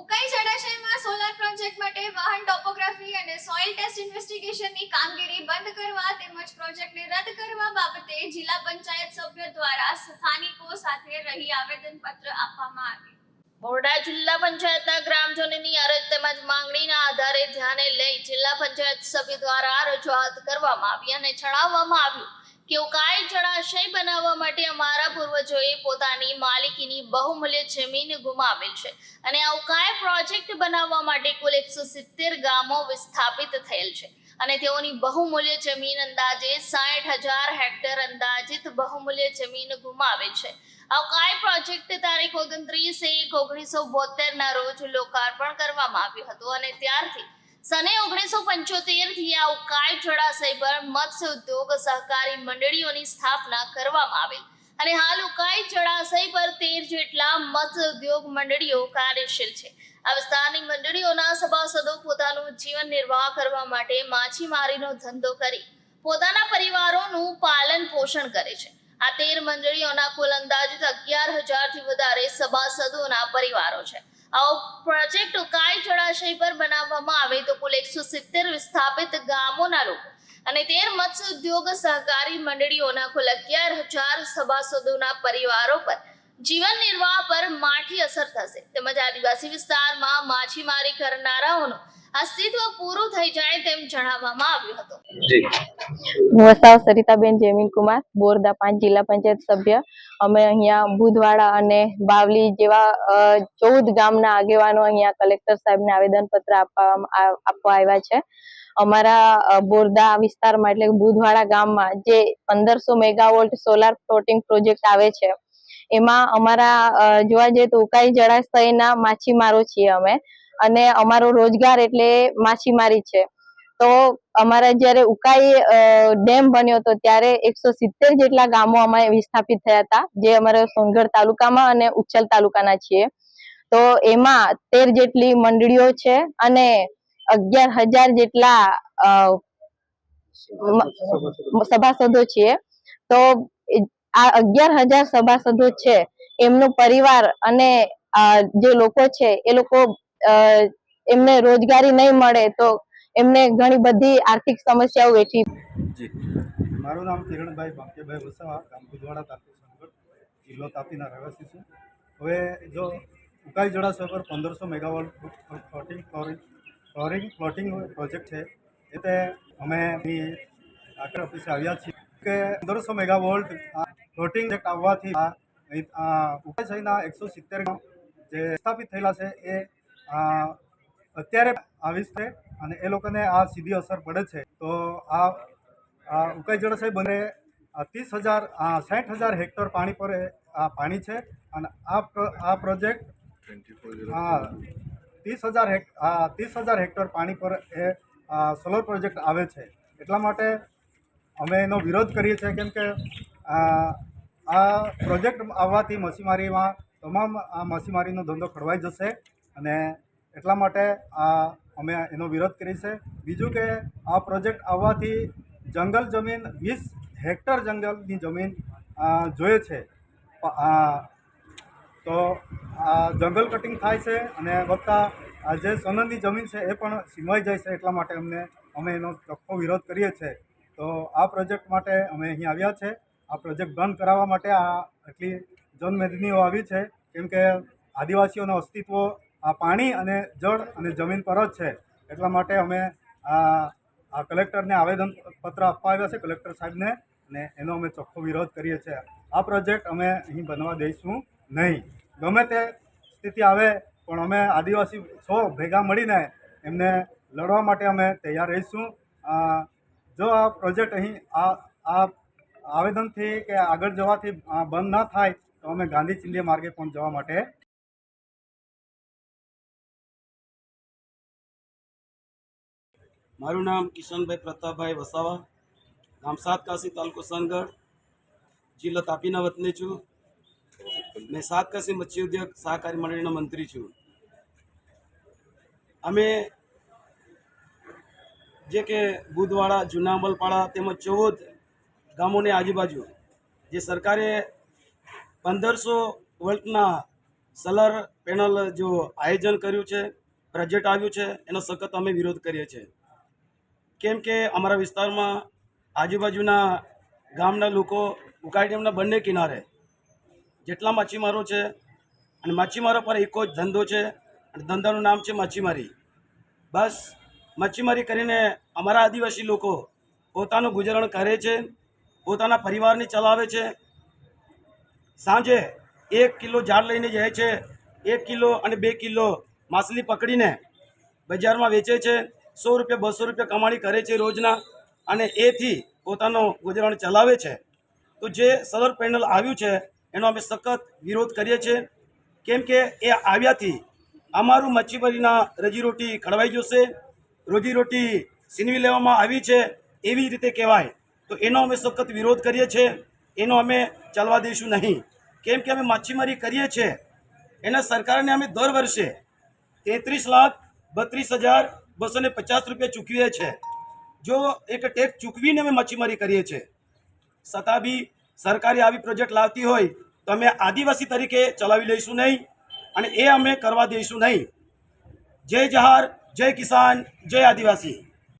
Ukai જળાશયમાં solar project માટે વાહન topography અને સોઇલ ટેસ્ટ ઇન્વેસ્ટિગેશનની કામગીરી બંધ કરવા તેમજ પ્રોજેક્ટને રદ કરવા બાબતે જિલ્લા પંચાયત સભ્ય દ્વારા સ્થાનિકો સાથે રહી આવેદનપત્ર આપવામાં આવ્યું. બોરડા જિલ્લા પંચાયતના ગ્રામજનોની અરજ તેમજ માંગણીના આધારે ધ્યાને લઈ જિલ્લા પંચાયત સભ્ય દ્વારા રજૂઆત કરવામાં આવી અને જણાવવામાં આવ્યું કે ઉકાઈ જળાશય બનાવવા માટે અમારા પૂર્વજોએ પોતાની માલિકીની બહુમૂલ્ય જમીન ગુમાવેલ છે અને અવકાય પ્રોજેક્ટ બનાવવા માટે કુલ એકસો સિત્તેર ગામો વિસ્થાપિત થયેલ છે અને તેઓની બહુમૂલ્ય જમીન અંદાજે સાઠ હજાર હેક્ટર અંદાજિત બહુમૂલ્ય જમીન ગુમાવેલ છે. અવકાય પ્રોજેક્ટ તારીખ ઓગણત્રીસ એક ઓગણીસો બોતેર ના રોજ લોકાર્પણ કરવામાં આવ્યું હતું અને ત્યારથી સને ઓગણીસો પંચોતેરથી આ ઉકાઈ જળાશય પર મત્સ્ય ઉદ્યોગ સહકારી મંડળીઓની સ્થાપના કરવામાં આવી. અને હાલ ઉકાઈ જળાશય પર તેર જેટલા મત્સ્ય ઉદ્યોગ મંડળીઓ કાર્યશીલ છે. આ વિસ્તારની મંડળીઓના સભાસદો પોતાનું જીવન નિર્વાહ કરવા માટે માછીમારીનો ધંધો કરી પોતાના પરિવારોનું પાલન પોષણ કરે છે. આ તેર મંડળીઓના કુલ અંદાજિત અગિયાર હજારથી વધારે સભાસદોના પરિવારો છે આવો પ્રોજેક્ટ ઉકાઈ જળાશય પર બનાવવામાં આવે તો કુલ એકસો વિસ્થાપિત ગામોના લોકો અને તેર મત્સ્ય ઉદ્યોગ સહકારી મંડળીઓના કુલ અગિયાર હજાર સભાસદોના પરિવારો પર જીવન નિર્વાહ પર માઠી અસર થશે. તેમજ આદિવાસી વિસ્તારમાં માછીમારી કરનારાઓનું અસ્તિત્વ પૂરું થઈ જાય તેમ જણાવવામાં આવ્યું હતું. જી. વસાવ સરિતાબેન જેમીન કુમાર બોરદા પાંચ જિલ્લા પંચાયત સભ્ય. અમે અહીંયા ભૂધવાડા અને બાવલી જેવા ચૌદ ગામના આગેવાનો અહીંયા કલેક્ટર સાહેબને આવેદનપત્ર આપવા આપવા આવ્યા છે. અમારા બોરદા વિસ્તારમાં એટલે કે બુધવાડા ગામમાં જે પંદરસો મેગાવોલ્ટ સોલાર ફ્લોટિંગ પ્રોજેક્ટ આવે છે એમાં અમારા જોવા જઈએ તો ઉકાઈ જળાશયના માછીમારો છીએ અમે. અને અમારો રોજગાર એટલે માછીમારી છે. તો અમારા જ્યારે ઉકાઈ ડેમ બન્યો હતો ત્યારે એકસો સિત્તેર જેટલા ગામો અમારે વિસ્થાપિત થયા હતા, જે અમારા સોનગઢ તાલુકામાં અને ઉચ્છલ તાલુકાના છીએ. તો એમાં તેર જેટલી મંડળીઓ છે અને અગિયાર હજાર જેટલા સભાસદો છીએ. તો આ અગિયાર હજાર સભાસદો છે, એમનો પરિવાર અને જે લોકો છે એ લોકો એમને રોજગારી નહીં મળે તો એમને ઘણી બધી આર્થિક સમસ્યાઓ વેઠી મારું નામ કિરણભાઈ ભાગ્યભાઈ વસાવા ગામ ગુજવાડા તાપી સંગઠ જિલ્લો તાપીના રહેવાસી છું હવે જો ઉકાઈ જળાશય પર પંદરસો megawatt floating flooring flooring floating project છે એ તે અમે અહીં ઓફિસે આવ્યા છીએ કે પંદરસો મેગાવોલ્ટ ફ્લોટિંગ આવવાથી આ ઉકાઈ શહેરના એકસો સિત્તેર જે સ્થાપિત થયેલા છે એ અત્યારે આવીશ છે અને એ લોકોને આ સીધી અસર પડે છે. તો આ ઉકાઈ જળાશય બને ત્રીસ હજાર સાઠ હજાર હેક્ટર પાણી પર આ પાણી છે અને આ આ પ્રોજેક્ટ હા, ત્રીસ હજાર હેક ત્રીસ હજાર હેક્ટર પાણી પર એ સોલર પ્રોજેક્ટ આવે છે. એટલા માટે અમે એનો વિરોધ કરીએ છીએ કેમ કે, આ પ્રોજેક્ટ આવવાથી માછીમારીમાં તમામ આ માછીમારીનો ધંધો ખડવાઈ જશે. અને એટલા માટે આ અમે એનો વિરોધ કરી છે. બીજું કે આ પ્રોજેક્ટ આવવાથી જંગલ જમીન, વીસ હેક્ટર જંગલની જમીન જોઈએ છે. તો આ જંગલ કટિંગ થાય છે અને વત્તા જે સોનલની જમીન છે એ પણ સીનવાઈ જાય છે એટલા માટે અમને, અમે એનો ચોખ્ખો વિરોધ કરીએ છીએ. તો આ પ્રોજેક્ટ માટે અમે અહીં આવ્યા છે. આ પ્રોજેક્ટ બંધ કરાવવા માટે આ એટલી જનમેદનીઓ આવી છે. કેમ કે આદિવાસીઓનું અસ્તિત્વ આ પાણી અને જળ અને જમીન પર જ છે. એટલા માટે અમે આ કલેક્ટરને આવેદન પત્ર આપવા આવ્યા છે, કલેક્ટર સાહેબને, અને એનો અમે ચોખ્ખો વિરોધ કરીએ છીએ. આ પ્રોજેક્ટ અમે અહીં બનવા દઈશું નહીં. ગમે તે સ્થિતિ આવે, પણ અમે આદિવાસી છો, ભેગા મળીને એમને લડવા માટે અમે તૈયાર રહીશું. જો આ પ્રોજેક્ટ અહીં આ આ આવેદનથી કે આગળ જવાથી બંધ ના થાય, તો અમે ગાંધી ચિંધી માર્ગે પણ જવા માટે મારું નામ કિશનભાઈ પ્રતાપભાઈ વસાવા, ગામ સાત કાશી તાલુકો સોનગઢ જિલ્લો તાપીના વતની છું. મેં સાત કાશી મચ્છી ઉદ્યોગ સહકારી મંડળીનો મંત્રી છું. અમે જે કે બુધવાડા જૂના અમલપાડા તેમજ ચૌદ ગામોની આજુબાજુ, જે સરકારે પંદરસો વોલ્ટના સલર પેનલ જો આયોજન કર્યું છે, પ્રોજેક્ટ આવ્યું છે, એનો સખત અમે વિરોધ કરીએ છીએ. કેમ કે અમારા વિસ્તારમાં આજુબાજુના ગામના લોકો ઉકાઈ ડેમના બંને કિનારે જેટલા માછીમારો છે અને માછીમારો પર એકો જ ધંધો છે અને ધંધાનું નામ છે માછીમારી. બસ માછીમારી કરીને અમારા આદિવાસી લોકો પોતાનું ગુજરાન કરે છે, પોતાના પરિવારને ચલાવે છે. સાંજે એક કિલો ઝાડ લઈને જાય છે, એક કિલો અને બે કિલો માછલી પકડીને બજારમાં વેચે છે. સો રૂપિયા, બસો રૂપિયા કમાણી કરે છે રોજના અને એથી પોતાનો ગુજરાન ચલાવે છે. તો જે સોલર પેનલ આવ્યું છે, એનો અમે સખત વિરોધ કરીએ છીએ. કેમ કે એ આવ્યાથી અમારું મચ્છીમારીના રજીરોટી ખડવાઈ જશે રોજીરોટી છીનવી લેવામાં આવી છે એવી રીતે કહેવાય. તો એનો અમે સખત વિરોધ કરીએ છીએ, એનો અમે ચાલવા દઈશું નહીં. કેમ કે અમે માછીમારી કરીએ છીએ, એના સરકારને અમે દર વર્ષે તેત્રીસ લાખ, બત્રીસ હજાર બસો ને પચાસ રૂપિયા ચૂકવીએ છીએ જો એક ટેક્સ ચૂકવીને અમે મચ્છીમારી કરીએ છીએ છતાં બી સરકારે આવી પ્રોજેક્ટ લાવતી હોય, તો અમે આદિવાસી તરીકે ચલાવી લઈશું નહીં અને એ અમે કરવા દઈશું નહીં. જય જહાર, જય કિસાન, જય આદિવાસી.